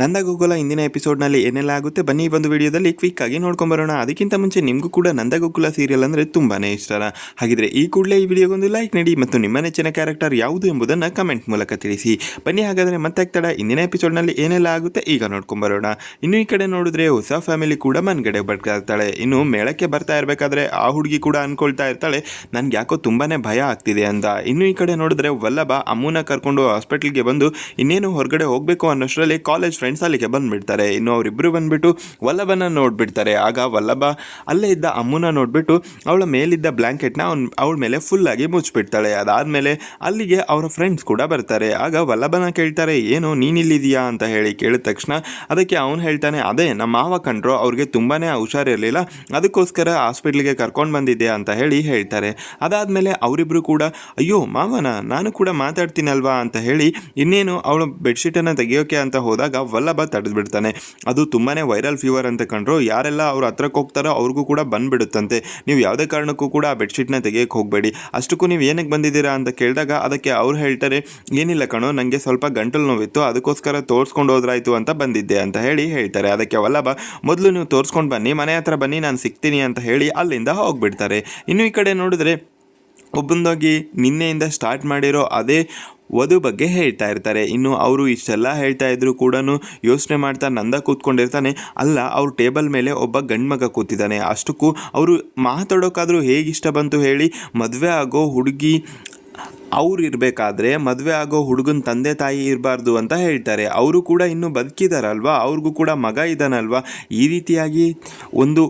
ನಂದ ಗೋಕುಲ ಇಂದಿನ ಎಪಿಸೋಡ್ನಲ್ಲಿ ಏನೆಲ್ಲ ಆಗುತ್ತೆ ಬನ್ನಿ ಒಂದು ವಿಡಿಯೋದಲ್ಲಿ ಕ್ವಿಕ್ ಆಗಿ ನೋಡ್ಕೊಂಬರೋಣ. ಅದಕ್ಕಿಂತ ಮುಂಚೆ ನಿಮಗೂ ಕೂಡ ನಂದ ಗೋಕುಲ ಸೀರಿಯಲ್ ಅಂದರೆ ತುಂಬಾನೇ ಇಷ್ಟ ಹಾಗಿದ್ರೆ ಈ ಕೂಡಲೇ ಈ ವಿಡಿಯೋಗೊಂದು ಲೈಕ್ ನೀಡಿ ಮತ್ತು ನಿಮ್ಮ ನೆಚ್ಚಿನ ಕ್ಯಾರೆಕ್ಟರ್ ಯಾವುದು ಎಂಬುದನ್ನು ಕಮೆಂಟ್ ಮೂಲಕ ತಿಳಿಸಿ. ಬನ್ನಿ ಹಾಗಾದರೆ ಮತ್ತೆ ತಡ ಇಂದಿನ ಎಪಿಸೋಡ್ನಲ್ಲಿ ಏನೆಲ್ಲ ಆಗುತ್ತೆ ಈಗ ನೋಡ್ಕೊಂಬರೋಣ. ಇನ್ನು ಈ ಕಡೆ ನೋಡಿದ್ರೆ ಹೊಸ ಫ್ಯಾಮಿಲಿ ಕೂಡ ಮನ್ಗಡೆ ಬರ್ತಾಳೆ ಇನ್ನು ಮೇಳಕ್ಕೆ ಬರ್ತಾ ಇರಬೇಕಾದ್ರೆ ಆ ಹುಡುಗಿ ಕೂಡ ಅನ್ಕೊಳ್ತಾ ಇರ್ತಾಳೆ. ನನ್ಗೆ ಯಾಕೋ ತುಂಬಾನೇ ಭಯ ಆಗ್ತಿದೆ ಅಂತ. ಇನ್ನು ಈ ಕಡೆ ನೋಡಿದ್ರೆ ವಲ್ಲಭ ಅಮ್ಮನ ಕರ್ಕೊಂಡು ಹಾಸ್ಪಿಟಲ್ಗೆ ಬಂದು ಇನ್ನೇನು ಹೊರಗಡೆ ಹೋಗಬೇಕು ಅನ್ನೋಷ್ಟರಲ್ಲಿ ಕಾಲೇಜ್ ಫ್ರೆಂಡ್ಸ್ ಅಲ್ಲಿಗೆ ಬಂದುಬಿಡ್ತಾರೆ. ಇನ್ನು ಅವರಿಬ್ಬರು ಬಂದ್ಬಿಟ್ಟು ವಲ್ಲಭನ ನೋಡಿಬಿಡ್ತಾರೆ. ಆಗ ವಲ್ಲಭ ಅಲ್ಲೇ ಇದ್ದ ಅಮ್ಮನ ನೋಡಿಬಿಟ್ಟು ಅವಳ ಮೇಲಿದ್ದ ಬ್ಲ್ಯಾಂಕೆಟ್ನ ಅವ್ನ, ಅವಳ ಮೇಲೆ ಫುಲ್ ಆಗಿ ಮುಚ್ಚಿಬಿಡ್ತಾಳೆ ಅದಾದಮೇಲೆ ಅಲ್ಲಿಗೆ ಅವರ ಫ್ರೆಂಡ್ಸ್ ಕೂಡ ಬರ್ತಾರೆ. ಆಗ ವಲ್ಲಭನ ಕೇಳ್ತಾರೆ, ಏನು ನೀನಿಲ್ಲಿದೆಯಾ ಅಂತ ಹೇಳಿ ಕೇಳಿದ ತಕ್ಷಣ ಅದಕ್ಕೆ ಅವನು ಹೇಳ್ತಾನೆ, ಅದೇ, ನಮ್ಮ ಮಾವ ಕಂಡ್ರು, ಅವ್ರಿಗೆ ತುಂಬಾನೇ ಹುಷಾರಿರಲಿಲ್ಲ ಅದಕ್ಕೋಸ್ಕರ ಹಾಸ್ಪಿಟ್ಲಿಗೆ ಕರ್ಕೊಂಡು ಬಂದಿದ್ದೆ ಅಂತ ಹೇಳಿ ಹೇಳ್ತಾರೆ. ಅದಾದಮೇಲೆ ಅವರಿಬ್ಬರು ಕೂಡ, ಅಯ್ಯೋ, ಮಾವನ, ನಾನು ಕೂಡ ಮಾತಾಡ್ತೀನಲ್ವಾ? ಅಂತ ಹೇಳಿ ಇನ್ನೇನು ಅವಳು ಬೆಡ್ಶೀಟನ್ನು ತೆಗಿಯೋಕೆ ಅಂತ ಹೋದಾಗ ವಲ್ಲಭ ತಡೆದು ಬಿಡ್ತಾನೆ ಅದು ತುಂಬಾ ವೈರಲ್ ಫೀವರ್ ಅಂತ ಕಂಡ್ರು ಯಾರೆಲ್ಲ ಅವ್ರ ಹತ್ರಕ್ಕೆ ಹೋಗ್ತಾರೋ ಅವ್ರಿಗೂ ಕೂಡ ಬಂದುಬಿಡುತ್ತಂತೆ. ನೀವು ಯಾವುದೇ ಕಾರಣಕ್ಕೂ ಕೂಡ ಆ ಬೆಡ್ಶೀಟ್ನ ತೆಗೆಯಕ್ಕೆ ಹೋಗಬೇಡಿ. ಅಷ್ಟಕ್ಕೂ ನೀವು ಏನಕ್ಕೆ ಬಂದಿದ್ದೀರಾ ಅಂತ ಕೇಳಿದಾಗ ಅದಕ್ಕೆ ಅವ್ರು ಹೇಳ್ತಾರೆ, ಏನಿಲ್ಲ ಕಣೋ ನನಗೆ ಸ್ವಲ್ಪ ಗಂಟಲು ನೋವಿತ್ತು, ಅದಕ್ಕೋಸ್ಕರ ತೋರಿಸ್ಕೊಂಡು ಹೋದ್ರಾಯ್ತು ಅಂತ ಬಂದಿದ್ದೆ ಅಂತ ಹೇಳಿ ಹೇಳ್ತಾರೆ. ಅದಕ್ಕೆ ವಲ್ಲಭ, ಮೊದಲು ನೀವು ತೋರಿಸ್ಕೊಂಡು ಬನ್ನಿ, ಮನೆ ಹತ್ರ ಬನ್ನಿ, ನಾನು ಸಿಗ್ತೀನಿ ಅಂತ ಹೇಳಿ ಅಲ್ಲಿಂದ ಹೋಗ್ಬಿಡ್ತಾರೆ. ಇನ್ನು ಈ ಕಡೆ ನೋಡಿದ್ರೆ, ಒಬ್ಬಂದಾಗಿ ನಿನ್ನೆಯಿಂದ ಸ್ಟಾರ್ಟ್ ಮಾಡಿರೋ ಅದೇ ವಧು ಬಗ್ಗೆ ಹೇಳ್ತಾ ಇರ್ತಾರೆ. ಇನ್ನು ಅವರು ಇಷ್ಟೆಲ್ಲ ಹೇಳ್ತಾ ಇದ್ರು ಕೂಡ ಯೋಚನೆ ಮಾಡ್ತಾ ನಂದ ಕೂತ್ಕೊಂಡಿರ್ತಾನೆ. ಅಲ್ಲ, ಅವ್ರ ಟೇಬಲ್ ಮೇಲೆ ಒಬ್ಬ ಗಂಡ್ಮಗ ಕೂತಿದ್ದಾನೆ. ಅಷ್ಟಕ್ಕೂ ಅವರು ಮಾತಾಡೋಕ್ಕಾದರೂ ಹೇಗಿಷ್ಟ ಬಂತು ಹೇಳಿ ಮದುವೆ ಆಗೋ ಹುಡುಗಿ ಅವ್ರು ಇರಬೇಕಾದ್ರೆ ಮದುವೆ ಆಗೋ ಹುಡುಗನ ತಂದೆ ತಾಯಿ ಇರಬಾರ್ದು ಅಂತ ಹೇಳ್ತಾರೆ. ಅವರು ಕೂಡ ಇನ್ನೂ ಬದುಕಿದಾರಲ್ವಾ? ಅವ್ರಿಗೂ ಕೂಡ ಮಗ ಇದ್ದಾನಲ್ವಾ ಈ ರೀತಿಯಾಗಿ ಒಂದು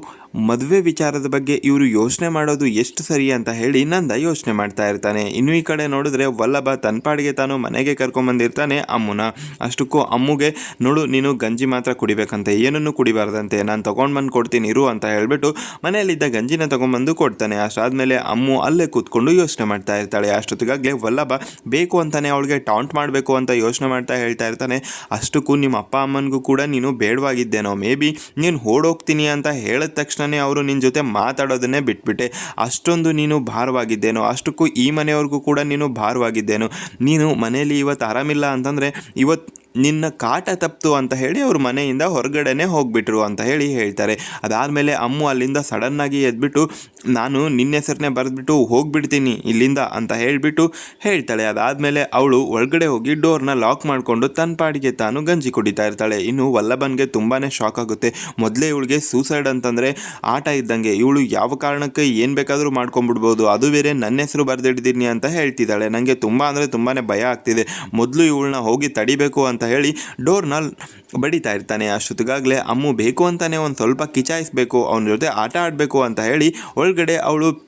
ಮದುವೆ ವಿಚಾರದ ಬಗ್ಗೆ ಇವರು ಯೋಚನೆ ಮಾಡೋದು ಎಷ್ಟು ಸರಿ ಅಂತ ಹೇಳಿ ನಂದ ಯೋಚನೆ ಮಾಡ್ತಾ ಇರ್ತಾನೆ. ಇನ್ನು ಈ ಕಡೆ ನೋಡಿದ್ರೆ ವಲ್ಲಭ ತನ್ನ ಪಾಡಿಗೆ ತಾನು ಮನೆಗೆ ಕರ್ಕೊಂಬಂದಿರ್ತಾನೆ ಅಮ್ಮನ. ಅಷ್ಟಕ್ಕೂ ಅಮ್ಮುಗೆ, ನೋಡು, ನೀನು ಗಂಜಿ ಮಾತ್ರ ಕುಡಿಬೇಕಂತೆ. ಏನನ್ನು ಕುಡಿಬಾರ್ದಂತೆ. ನಾನು ತೊಗೊಂಡು ಬಂದು ಕೊಡ್ತೀನಿ, ಇರು ಅಂತ ಹೇಳಿಬಿಟ್ಟು ಮನೆಯಲ್ಲಿದ್ದ ಗಂಜಿನ ತೊಗೊಂಬಂದು ಕೊಡ್ತಾನೆ. ಅಷ್ಟಾದ್ಮೇಲೆ ಅಮ್ಮು ಅಲ್ಲೇ ಕೂತ್ಕೊಂಡು ಯೋಚನೆ ಮಾಡ್ತಾ ಇರ್ತಾಳೆ. ಅಷ್ಟೊತ್ತಿಗಾಗಲೇ ವಲ್ಲಭ ಬೇಕು ಅಂತಾನೆ ಅವಳಿಗೆ ಟಾಂಟ್ ಮಾಡಬೇಕು ಅಂತ ಯೋಚನೆ ಮಾಡ್ತಾ ಹೇಳ್ತಾ ಇರ್ತಾನೆ. ಅಷ್ಟಕ್ಕೂ ನಿಮ್ಮ ಅಪ್ಪ ಅಮ್ಮನಿಗೂ ಕೂಡ ನೀನು ಬೇಡವಾಗಿದ್ದೇನೋ ಮೇ ಬಿ ನೀನು ಓಡೋಗ್ತೀನಿ ಅಂತ ಹೇಳಿದ ತಕ್ಷಣವೇ ಅವರು ನಿನ್ನ ಜೊತೆ ಮಾತಾಡೋದನ್ನೇ ಬಿಟ್ಬಿಟ್ಟೆ. ಅಷ್ಟೊಂದು ನೀನು ಭಾರವಾಗಿದ್ದೇನೋ ಅಷ್ಟಕ್ಕೂ ಈ ಮನೆಯವ್ರಿಗೂ ಕೂಡ ನೀನು ಭಾರವಾಗಿದ್ದೇನೋ ನೀನು ಮನೆಯಲ್ಲಿ ಇವತ್ತು ಆರಾಮಿಲ್ಲ ಅಂತಂದರೆ ಇವತ್ತು ನಿನ್ನ ಕಾಟ ತಪ್ತು ಅಂತ ಹೇಳಿ ಅವ್ರ ಮನೆಯಿಂದ ಹೊರಗಡೆನೆ ಹೋಗ್ಬಿಟ್ರು ಅಂತ ಹೇಳಿ ಹೇಳ್ತಾರೆ. ಅದಾದಮೇಲೆ ಅಮ್ಮು ಅಲ್ಲಿಂದ ಸಡನ್ನಾಗಿ ಎದ್ಬಿಟ್ಟು, ನಾನು ನಿನ್ನ ಹೆಸರನ್ನೇ ಬರೆದ್ಬಿಟ್ಟು ಹೋಗ್ಬಿಡ್ತೀನಿ ಇಲ್ಲಿಂದ ಅಂತ ಹೇಳಿಬಿಟ್ಟು ಹೇಳ್ತಾಳೆ. ಅದಾದಮೇಲೆ ಅವಳು ಒಳಗಡೆ ಹೋಗಿ ಡೋರ್ನ ಲಾಕ್ ಮಾಡಿಕೊಂಡು ತನ್ನ ಪಾಡಿಗೆ ತಾನು ಗಂಜಿ ಕುಡಿತಾ ಇರ್ತಾಳೆ. ಇನ್ನು ವಲ್ಲಭನ್ಗೆ ತುಂಬಾ ಶಾಕ್ ಆಗುತ್ತೆ. ಮೊದಲೇ ಇವಳಿಗೆ ಸೂಸೈಡ್ ಅಂತಂದರೆ ಆಟ ಇದ್ದಂಗೆ. ಇವಳು ಯಾವ ಕಾರಣಕ್ಕೆ ಏನು ಬೇಕಾದರೂ ಮಾಡ್ಕೊಂಡ್ಬಿಡ್ಬೋದು. ಅದು ಬೇರೆ ನನ್ನ ಹೆಸರು ಬರೆದಿಡ್ತೀನಿ ಅಂತ ಹೇಳ್ತಿದ್ದಾಳೆ. ನನಗೆ ತುಂಬ ಅಂದರೆ ತುಂಬಾ ಭಯ ಆಗ್ತಿದೆ. ಮೊದಲು ಇವಳನ್ನ ಹೋಗಿ ತಡಿಬೇಕು ಅಂತ ಹೇಳಿ ಡೋರ್ನ ಬಡಿತಾ ಇರ್ತಾನೆ ಅಷ್ಟೊತ್ತಿಗಾಗಲೇ, ಅಮ್ಮು ಬೇಕು ಅಂತಾನೆ, ಒಂದು ಸ್ವಲ್ಪ ಕಿಚಾಯಿಸಬೇಕು, ಅವನ ಜೊತೆ ಆಟ ಆಡಬೇಕು ಅಂತ ಹೇಳಿ ಒಳಗಡೆ ಅವಳು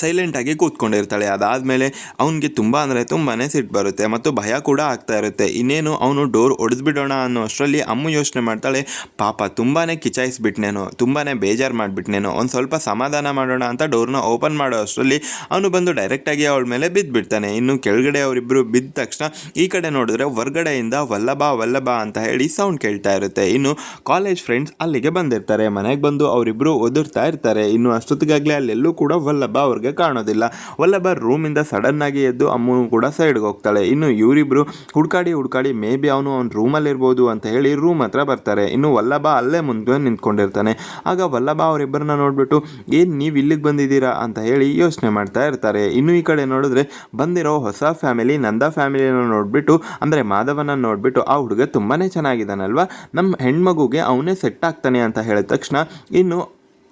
ಸೈಲೆಂಟಾಗಿ ಕೂತ್ಕೊಂಡಿರ್ತಾಳೆ. ಅದಾದಮೇಲೆ ಅವನಿಗೆ ತುಂಬ ಅಂದರೆ ತುಂಬಾ ಸಿಟ್ಟು ಬರುತ್ತೆ ಮತ್ತು ಭಯ ಕೂಡ ಆಗ್ತಾ ಇರುತ್ತೆ. ಇನ್ನೇನು ಅವನು ಡೋರ್ ಒಡೆದ್ಬಿಡೋಣ ಅನ್ನೋ ಅಷ್ಟರಲ್ಲಿ ಅಮ್ಮ ಯೋಚನೆ ಮಾಡ್ತಾಳೆ, ಪಾಪ ತುಂಬಾ ಕಿಚಾಯಿಸ್ಬಿಟ್ನೇನೋ ತುಂಬಾ ಬೇಜಾರು ಮಾಡಿಬಿಟ್ನೇನೋ ಒಂದು ಸ್ವಲ್ಪ ಸಮಾಧಾನ ಮಾಡೋಣ ಅಂತ ಡೋರ್ನ ಓಪನ್ ಮಾಡೋ ಅಷ್ಟರಲ್ಲಿ ಅವನು ಬಂದು ಡೈರೆಕ್ಟಾಗಿ ಅವಳ ಮೇಲೆ ಬಿದ್ದುಬಿಡ್ತಾನೆ. ಇನ್ನು ಕೆಳಗಡೆ ಅವರಿಬ್ಬರು ಬಿದ್ದ ತಕ್ಷಣ ಈ ಕಡೆ ನೋಡಿದ್ರೆ ಹೊರಗಡೆಯಿಂದ ವಲ್ಲಭ ವಲ್ಲಭ ಅಂತ ಹೇಳಿ ಸೌಂಡ್ ಕೇಳ್ತಾ ಇರುತ್ತೆ. ಇನ್ನು ಕಾಲೇಜ್ ಫ್ರೆಂಡ್ಸ್ ಅಲ್ಲಿಗೆ ಬಂದಿರ್ತಾರೆ. ಮನೆಗೆ ಬಂದು ಅವರಿಬ್ಬರು ಒದರ್ತಾ ಇರ್ತಾರೆ. ಇನ್ನು ಅಷ್ಟೊತ್ತಿಗಾಗಲೇ ಅಲ್ಲೆಲ್ಲೂ ಕೂಡ ವಲ್ಲಭ ಅವ್ರಿಗೆ ಕಾಣೋದಿಲ್ಲ. ವಲ್ಲಭ ರೂಮಿಂದ ಸಡನ್ ಆಗಿ ಎದ್ದು ಅಮ್ಮನು ಕೂಡ ಸೈಡ್ಗೆ ಹೋಗ್ತಾಳೆ. ಇನ್ನು ಇವರಿಬ್ರು ಹುಡ್ಕಾಡಿ ಹುಡ್ಕಾಡಿ ಮೇ ಬಿ ಅವನು ಅವ್ನ ರೂಮಲ್ಲಿರ್ಬೋದು ಅಂತ ಹೇಳಿ ರೂಮ್ ಹತ್ರ ಬರ್ತಾರೆ. ಇನ್ನು ವಲ್ಲಭ ಅಲ್ಲೇ ಮುಂದೆ ನಿಂತ್ಕೊಂಡಿರ್ತಾನೆ. ಆಗ ವಲ್ಲಭ ಅವರಿಬ್ಬರನ್ನ ನೋಡ್ಬಿಟ್ಟು, ಏನು ನೀವು ಇಲ್ಲಿಗೆ ಬಂದಿದ್ದೀರಾ? ಅಂತ ಹೇಳಿ ಯೋಚನೆ ಮಾಡ್ತಾ ಇರ್ತಾರೆ. ಇನ್ನು ಈ ಕಡೆ ನೋಡಿದ್ರೆ ಬಂದಿರೋ ಹೊಸ ಫ್ಯಾಮಿಲಿ ನಂದ ಫ್ಯಾಮಿಲಿನ ನೋಡ್ಬಿಟ್ಟು, ಅಂದರೆ ಮಾಧವನ ನೋಡ್ಬಿಟ್ಟು ಆ ಹುಡುಗ ತುಂಬಾ ಚೆನ್ನಾಗಿದ್ದಾನಲ್ವಾ? ನಮ್ಮ ಹೆಣ್ಮಗುಗೆ ಅವನೇ ಸೆಟ್ ಆಗ್ತಾನೆ ಅಂತ ಹೇಳಿದ ತಕ್ಷಣ, ಇನ್ನು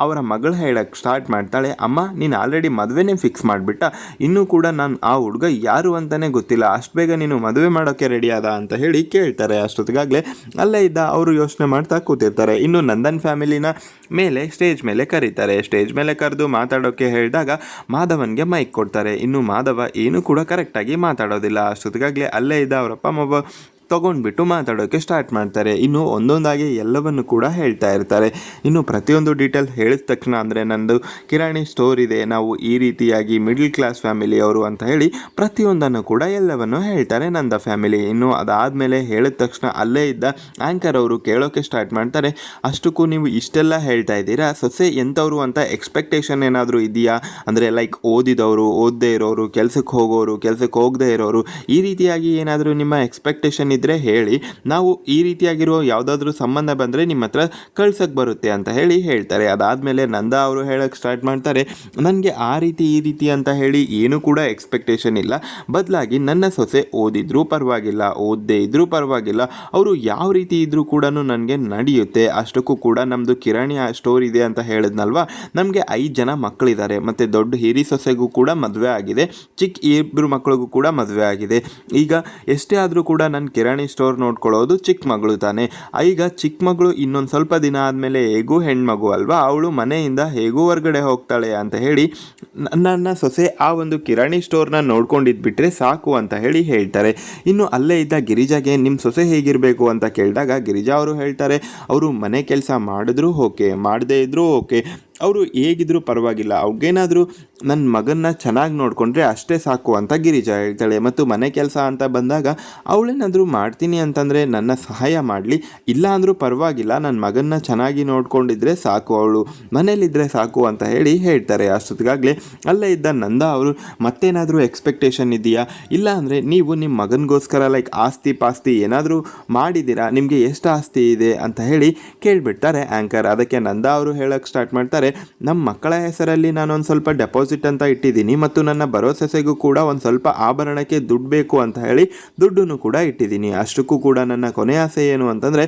ಅವರ ಮಗಳು ಹೇಳಕ್ಕೆ ಸ್ಟಾರ್ಟ್ ಮಾಡ್ತಾಳೆ, ಅಮ್ಮ, ನೀನು ಆಲ್ರೆಡಿ ಮದುವೆನೇ ಫಿಕ್ಸ್ ಮಾಡಿಬಿಟ್ಟ. ಇನ್ನೂ ಕೂಡ ನಾನು ಆ ಹುಡುಗ ಯಾರು ಅಂತಲೇ ಗೊತ್ತಿಲ್ಲ. ಅಷ್ಟು ಬೇಗ ನೀನು ಮದುವೆ ಮಾಡೋಕ್ಕೆ ರೆಡಿ ಆದ ಅಂತ ಹೇಳಿ ಕೇಳ್ತಾರೆ ಅಷ್ಟೊತ್ತಿಗಾಗಲೇ. ಅಲ್ಲೇ ಇದ್ದ ಅವರು ಯೋಚನೆ ಮಾಡ್ತಾ ಕೂತಿರ್ತಾರೆ. ಇನ್ನು ನಂದನ್ ಫ್ಯಾಮಿಲಿನ ಮೇಲೆ ಸ್ಟೇಜ್ ಮೇಲೆ ಕರೀತಾರೆ. ಸ್ಟೇಜ್ ಮೇಲೆ ಕರೆದು ಮಾತಾಡೋಕ್ಕೆ ಹೇಳಿದಾಗ ಮಾಧವನ್ಗೆ ಮೈಕ್ ಕೊಡ್ತಾರೆ. ಇನ್ನು ಮಾಧವ ಏನೂ ಕೂಡ ಕರೆಕ್ಟಾಗಿ ಮಾತಾಡೋದಿಲ್ಲ. ಅಷ್ಟೊತ್ತಿಗಾಗಲೇ ಅಲ್ಲೇ ಇದ್ದ ಅವರಪ್ಪ ಮೊಬ್ಬ ತಗೊಂಡ್ಬಿಟ್ಟು ಮಾತಾಡೋಕ್ಕೆ ಸ್ಟಾರ್ಟ್ ಮಾಡ್ತಾರೆ. ಇನ್ನು ಒಂದೊಂದಾಗಿ ಎಲ್ಲವನ್ನು ಕೂಡ ಹೇಳ್ತಾ ಇರ್ತಾರೆ. ಇನ್ನು ಪ್ರತಿಯೊಂದು ಡೀಟೇಲ್ ಹೇಳಿದ ತಕ್ಷಣ ಅಂದರೆ ನಂದು ಕಿರಾಣಿ ಸ್ಟೋರ್ ಇದೆ. ನಾವು ಈ ರೀತಿಯಾಗಿ ಮಿಡ್ಲ್ ಕ್ಲಾಸ್ ಫ್ಯಾಮಿಲಿಯವರು ಅಂತ ಹೇಳಿ ಪ್ರತಿಯೊಂದನ್ನು ಕೂಡ ಎಲ್ಲವನ್ನು ಹೇಳ್ತಾರೆ ನಂದ ಫ್ಯಾಮಿಲಿ. ಇನ್ನು ಅದಾದಮೇಲೆ ಹೇಳಿದ ತಕ್ಷಣ ಅಲ್ಲೇ ಇದ್ದ ಆ್ಯಂಕರ್ ಅವರು ಕೇಳೋಕ್ಕೆ ಸ್ಟಾರ್ಟ್ ಮಾಡ್ತಾರೆ. ಅಷ್ಟಕ್ಕೂ ನೀವು ಇಷ್ಟೆಲ್ಲ ಹೇಳ್ತಾ ಇದ್ದೀರಾ? ಸೊಸೆ ಎಂಥವ್ರು ಅಂತ ಎಕ್ಸ್ಪೆಕ್ಟೇಷನ್ ಏನಾದರೂ ಇದೆಯಾ? ಅಂದರೆ ಲೈಕ್ ಓದಿದವರು, ಓದದೇ ಇರೋರು, ಕೆಲಸಕ್ಕೆ ಹೋಗೋರು, ಕೆಲಸಕ್ಕೆ ಹೋಗದೇ ಇರೋರು, ಈ ರೀತಿಯಾಗಿ ಏನಾದರೂ ನಿಮ್ಮ ಎಕ್ಸ್ಪೆಕ್ಟೇಷನ್ ಇದ್ದರೆ ಹೇಳಿ, ನಾವು ಈ ರೀತಿಯಾಗಿರೋ ಯಾವುದಾದ್ರೂ ಸಂಬಂಧ ಬಂದರೆ ನಿಮ್ಮ ಹತ್ರ ಕಳ್ಸಕ್ಕೆ ಬರುತ್ತೆ ಅಂತ ಹೇಳಿ ಹೇಳ್ತಾರೆ. ಅದಾದಮೇಲೆ ನಂದ ಅವರು ಹೇಳಕ್ಕೆ ಸ್ಟಾರ್ಟ್ ಮಾಡ್ತಾರೆ ನನಗೆ ಆ ರೀತಿ, ಈ ರೀತಿ ಅಂತ ಹೇಳಿ ಏನೂ ಕೂಡ ಎಕ್ಸ್ಪೆಕ್ಟೇಷನ್ ಇಲ್ಲ. ಬದಲಾಗಿ ನನ್ನ ಸೊಸೆ ಓದಿದ್ರೂ ಪರವಾಗಿಲ್ಲ, ಓದದೇ ಇದ್ದರೂ ಪರವಾಗಿಲ್ಲ. ಅವರು ಯಾವ ರೀತಿ ಇದ್ರೂ ಕೂಡ ನನಗೆ ನಡೆಯುತ್ತೆ. ಅಷ್ಟಕ್ಕೂ ಕೂಡ ನಮ್ಮದು ಕಿರಾಣಿ ಸ್ಟೋರ್ ಇದೆ ಅಂತ ಹೇಳಿದ್ನಲ್ವಾ? ನಮಗೆ ಐದು ಜನ ಮಕ್ಕಳಿದ್ದಾರೆ ಮತ್ತು ದೊಡ್ಡ ಹಿರಿ ಸೊಸೆಗೂ ಕೂಡ ಮದುವೆ ಆಗಿದೆ. ಚಿಕ್ಕ ಇಬ್ಬರು ಮಕ್ಕಳಿಗೂ ಕೂಡ ಮದುವೆ ಆಗಿದೆ. ಈಗ ಎಷ್ಟೇ ಆದರೂ ಕೂಡ ನನ್ನ ಸ್ಟೋರ್ ನೋಡ್ಕೊಳ್ಳೋದು ಚಿಕ್ಕ ಮಗಳು ತಾನೆ. ಈಗ ಚಿಕ್ಕ ಮಗಳು ಇನ್ನೊಂದು ಸ್ವಲ್ಪ ದಿನ ಆದಮೇಲೆ ಹೇಗೂ ಹೆಣ್ಮಗು ಅಲ್ವಾ? ಅವಳು ಮನೆಯಿಂದ ಹೇಗೂ ಹೊರಗಡೆ ಹೋಗ್ತಾಳೆ ಅಂತ ಹೇಳಿ ನನ್ನ ಸೊಸೆ ಆ ಒಂದು ಕಿರಾಣಿ ಸ್ಟೋರ್ನ ನೋಡ್ಕೊಂಡಿದ್ಬಿಟ್ರೆ ಸಾಕು ಅಂತ ಹೇಳಿ ಹೇಳ್ತಾರೆ. ಇನ್ನು ಅಲ್ಲೇ ಇದ್ದ ಗಿರಿಜಾಗೆ ನಿಮ್ಮ ಸೊಸೆ ಹೇಗಿರಬೇಕು ಅಂತ ಕೇಳಿದಾಗ ಗಿರಿಜಾ ಅವರು ಹೇಳ್ತಾರೆ, ಅವರು ಮನೆ ಕೆಲಸ ಮಾಡಿದ್ರೂ ಓಕೆ, ಮಾಡದೇ ಇದ್ರೂ ಓಕೆ. ಅವರು ಹೇಗಿದ್ರೂ ಪರವಾಗಿಲ್ಲ. ಅವ್ರಿಗೇನಾದರೂ ನನ್ನ ಮಗನ್ನ ಚೆನ್ನಾಗಿ ನೋಡಿಕೊಂಡ್ರೆ ಅಷ್ಟೇ ಸಾಕು ಅಂತ ಗಿರಿಜಾ ಹೇಳ್ತಾಳೆ. ಮತ್ತು ಮನೆ ಕೆಲಸ ಅಂತ ಬಂದಾಗ ಅವಳೇನಾದರೂ ಮಾಡ್ತೀನಿ ಅಂತಂದರೆ ನನ್ನ ಸಹಾಯ ಮಾಡಲಿ, ಇಲ್ಲ ಅಂದರೂ ಪರವಾಗಿಲ್ಲ ನನ್ನ ಮಗನ್ನ ಚೆನ್ನಾಗಿ ನೋಡ್ಕೊಂಡಿದ್ರೆ ಸಾಕು ಅವಳು ಮನೇಲಿದ್ದರೆ ಸಾಕು ಅಂತ ಹೇಳಿ ಹೇಳ್ತಾರೆ. ಅಷ್ಟೊತ್ತಿಗಾಗಲೇ ಅಲ್ಲೇ ಇದ್ದ ನಂದ ಅವರು, ಮತ್ತೇನಾದರೂ ಎಕ್ಸ್ಪೆಕ್ಟೇಷನ್ ಇದೆಯಾ ಇಲ್ಲ ಅಂದರೆ ನೀವು ನಿಮ್ಮ ಮಗನಿಗೋಸ್ಕರ ಲೈಕ್ ಆಸ್ತಿ ಪಾಸ್ತಿ ಏನಾದರೂ ಮಾಡಿದ್ದೀರಾ? ನಿಮಗೆ ಎಷ್ಟು ಆಸ್ತಿ ಇದೆ? ಅಂತ ಹೇಳಿ ಕೇಳಿಬಿಡ್ತಾರೆ ಆ್ಯಂಕರ್ ಅದಕ್ಕೆ ನಂದ ಅವರು ಹೇಳೋಕ್ಕೆ ಸ್ಟಾರ್ಟ್ ಮಾಡ್ತಾರೆ. ನಮ್ಮ ಮಕ್ಕಳ ಹೆಸರಲ್ಲಿ ನಾನು ಒಂದು ಸ್ವಲ್ಪ ಡೆಪಾಸಿಟ್ ಅಂತ ಇಟ್ಟಿದ್ದೀನಿ ಮತ್ತು ನನ್ನ ಬರೋ ಸೊಸೆಗೂ ಕೂಡ ಒಂದು ಸ್ವಲ್ಪ ಆಭರಣಕ್ಕೆ ದುಡ್ಡು ಬೇಕು ಅಂತ ಹೇಳಿ ದುಡ್ಡನ್ನು ಕೂಡ ಇಟ್ಟಿದ್ದೀನಿ. ಅಷ್ಟಕ್ಕೂ ಕೂಡ ನನ್ನ ಕೊನೆ ಆಸೆ ಏನು ಅಂತಂದರೆ,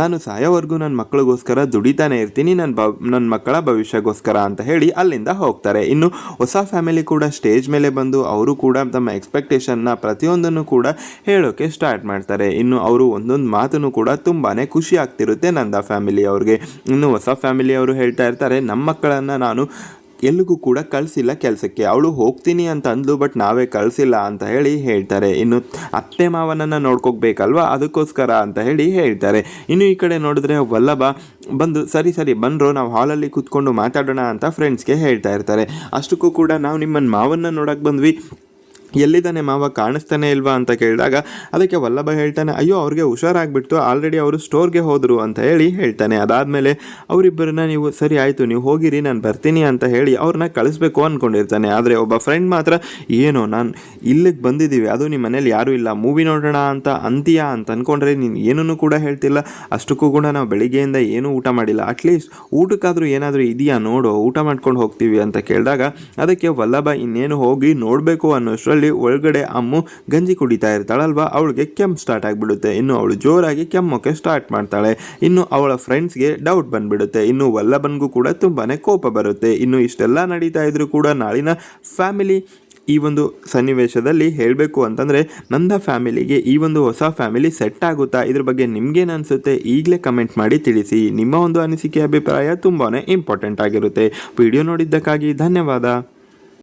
ನಾನು ಸಾಯೋವರೆಗೂ ನನ್ನ ಮಕ್ಕಳಿಗೋಸ್ಕರ ದುಡಿತಾನೆ ಇರ್ತೀನಿ ನನ್ನ ಬ ನನ್ನ ಮಕ್ಕಳ ಭವಿಷ್ಯಗೋಸ್ಕರ ಅಂತ ಹೇಳಿ ಅಲ್ಲಿಂದ ಹೋಗ್ತಾರೆ. ಇನ್ನು ಹೊಸ ಫ್ಯಾಮಿಲಿ ಕೂಡ ಸ್ಟೇಜ್ ಮೇಲೆ ಬಂದು ಅವರು ಕೂಡ ತಮ್ಮ ಎಕ್ಸ್ಪೆಕ್ಟೇಷನ್ನ ಪ್ರತಿಯೊಂದನ್ನು ಕೂಡ ಹೇಳೋಕ್ಕೆ ಸ್ಟಾರ್ಟ್ ಮಾಡ್ತಾರೆ. ಇನ್ನು ಅವರು ಒಂದೊಂದು ಮಾತನ್ನು ಕೂಡ ತುಂಬಾ ಖುಷಿ ಆಗ್ತಿರುತ್ತೆ ನಂದ ಫ್ಯಾಮಿಲಿ ಅವ್ರಿಗೆ. ಇನ್ನು ಹೊಸ ಫ್ಯಾಮಿಲಿ ಅವರು ಹೇಳ್ತಾ ಇರ್ತಾರೆ, ನಮ್ಮ ಮಕ್ಕಳನ್ನು ನಾನು ಎಲ್ಲಿಗೂ ಕೂಡ ಕಳಿಸಿಲ್ಲ ಕೆಲಸಕ್ಕೆ. ಅವಳು ಹೋಗ್ತೀನಿ ಅಂತ ಅಂದ್ಲು ಬಟ್ ನಾವೇ ಕಳಿಸಿಲ್ಲ ಅಂತ ಹೇಳಿ ಹೇಳ್ತಾರೆ. ಇನ್ನು ಅತ್ತೆ ಮಾವನನ್ನು ನೋಡ್ಕೋಬೇಕಲ್ವಾ ಅದಕ್ಕೋಸ್ಕರ ಅಂತ ಹೇಳಿ ಹೇಳ್ತಾರೆ. ಇನ್ನು ಈ ಕಡೆ ನೋಡಿದ್ರೆ ವಲ್ಲಭ ಬಂದು, ಸರಿ ಸರಿ, ಬಂದರು, ನಾವು ಹಾಲಲ್ಲಿ ಕೂತ್ಕೊಂಡು ಮಾತಾಡೋಣ ಅಂತ ಫ್ರೆಂಡ್ಸ್ಗೆ ಹೇಳ್ತಾ ಇರ್ತಾರೆ. ಅಷ್ಟಕ್ಕೂ ಕೂಡ ನಾವು ನಿಮ್ಮನ್ನು ಮಾವನ್ನ ನೋಡೋಕೆ ಬಂದ್ವಿ. ಎಲ್ಲಿದ್ದಾನೆ ಮಾವ, ಕಾಣಿಸ್ತಾನೆ ಇಲ್ವಾ ಅಂತ ಕೇಳಿದಾಗ ಅದಕ್ಕೆ ವಲ್ಲಭ ಹೇಳ್ತಾನೆ, ಅಯ್ಯೋ, ಅವ್ರಿಗೆ ಹುಷಾರಾಗ್ಬಿಡ್ತು ಆಲ್ರೆಡಿ ಅವರು ಸ್ಟೋರ್ಗೆ ಹೋದರು ಅಂತ ಹೇಳಿ ಹೇಳ್ತಾನೆ. ಅದಾದಮೇಲೆ ಅವರಿಬ್ಬರನ್ನ ನೀವು, ಸರಿ ಆಯಿತು, ನೀವು ಹೋಗಿರಿ, ನಾನು ಬರ್ತೀನಿ ಅಂತ ಹೇಳಿ ಅವ್ರನ್ನ ಕಳಿಸ್ಬೇಕು ಅಂದ್ಕೊಂಡಿರ್ತಾನೆ ಆದರೆ ಒಬ್ಬ ಫ್ರೆಂಡ್ ಮಾತ್ರ, ಏನೋ, ನಾನು ಇಲ್ಲಿಗೆ ಬಂದಿದ್ದೀವಿ, ಅದು ನಿಮ್ಮ ಮನೇಲಿ ಯಾರೂ ಇಲ್ಲ ಮೂವಿ ನೋಡೋಣ ಅಂತ, ಅಂತೀಯಾ ಅಂತ ಅಂದ್ಕೊಂಡ್ರೆ ನೀನು ಏನೂ ಕೂಡ ಹೇಳ್ತಿಲ್ಲ. ಅಷ್ಟಕ್ಕೂ ಕೂಡ ನಾವು ಬೆಳಿಗ್ಗೆಯಿಂದ ಏನೂ ಊಟ ಮಾಡಿಲ್ಲ. ಅಟ್ಲೀಸ್ಟ್ ಊಟಕ್ಕಾದರೂ ಏನಾದರೂ ಇದೆಯಾ, ನೋಡು, ಊಟ ಮಾಡ್ಕೊಂಡು ಹೋಗ್ತೀವಿ ಅಂತ ಕೇಳಿದಾಗ ಅದಕ್ಕೆ ವಲ್ಲಭ ಇನ್ನೇನು ಹೋಗಿ ನೋಡಬೇಕು ಅನ್ನೋಷ್ಟರಲ್ಲಿ ಒಳಗಡೆ ಅಮ್ಮು ಗಂಜಿ ಕುಡಿತಾ ಇರ್ತಾಳಲ್ವಾ ಅವಳಿಗೆ ಕೆಮ್ಮು ಸ್ಟಾರ್ಟ್ ಆಗಿಬಿಡುತ್ತೆ. ಇನ್ನು ಅವಳು ಜೋರಾಗಿ ಕೆಮ್ಮಕ್ಕೆ ಸ್ಟಾರ್ಟ್ ಮಾಡ್ತಾಳೆ. ಇನ್ನು ಅವಳ ಫ್ರೆಂಡ್ಸ್ಗೆ ಡೌಟ್ ಬಂದ್ಬಿಡುತ್ತೆ. ಇನ್ನು ವಲ್ಲಭನ್ಗೂ ಕೂಡ ತುಂಬಾ ಕೋಪ ಬರುತ್ತೆ. ಇನ್ನು ಇಷ್ಟೆಲ್ಲ ನಡೀತಾ ಇದ್ರೂ ಕೂಡ ನಾಳಿನ ಫ್ಯಾಮಿಲಿ ಈ ಒಂದು ಸನ್ನಿವೇಶದಲ್ಲಿ ಹೇಳಬೇಕು ಅಂತಂದರೆ ನಂದ ಫ್ಯಾಮಿಲಿಗೆ ಈ ಒಂದು ಹೊಸ ಫ್ಯಾಮಿಲಿ ಸೆಟ್ ಆಗುತ್ತಾ? ಇದ್ರ ಬಗ್ಗೆ ನಿಮ್ಗೇನು ಅನಿಸುತ್ತೆ? ಈಗಲೇ ಕಮೆಂಟ್ ಮಾಡಿ ತಿಳಿಸಿ. ನಿಮ್ಮ ಒಂದು ಅನಿಸಿಕೆ, ಅಭಿಪ್ರಾಯ ತುಂಬಾ ಇಂಪಾರ್ಟೆಂಟ್ ಆಗಿರುತ್ತೆ. ವಿಡಿಯೋ ನೋಡಿದ್ದಕ್ಕಾಗಿ ಧನ್ಯವಾದ.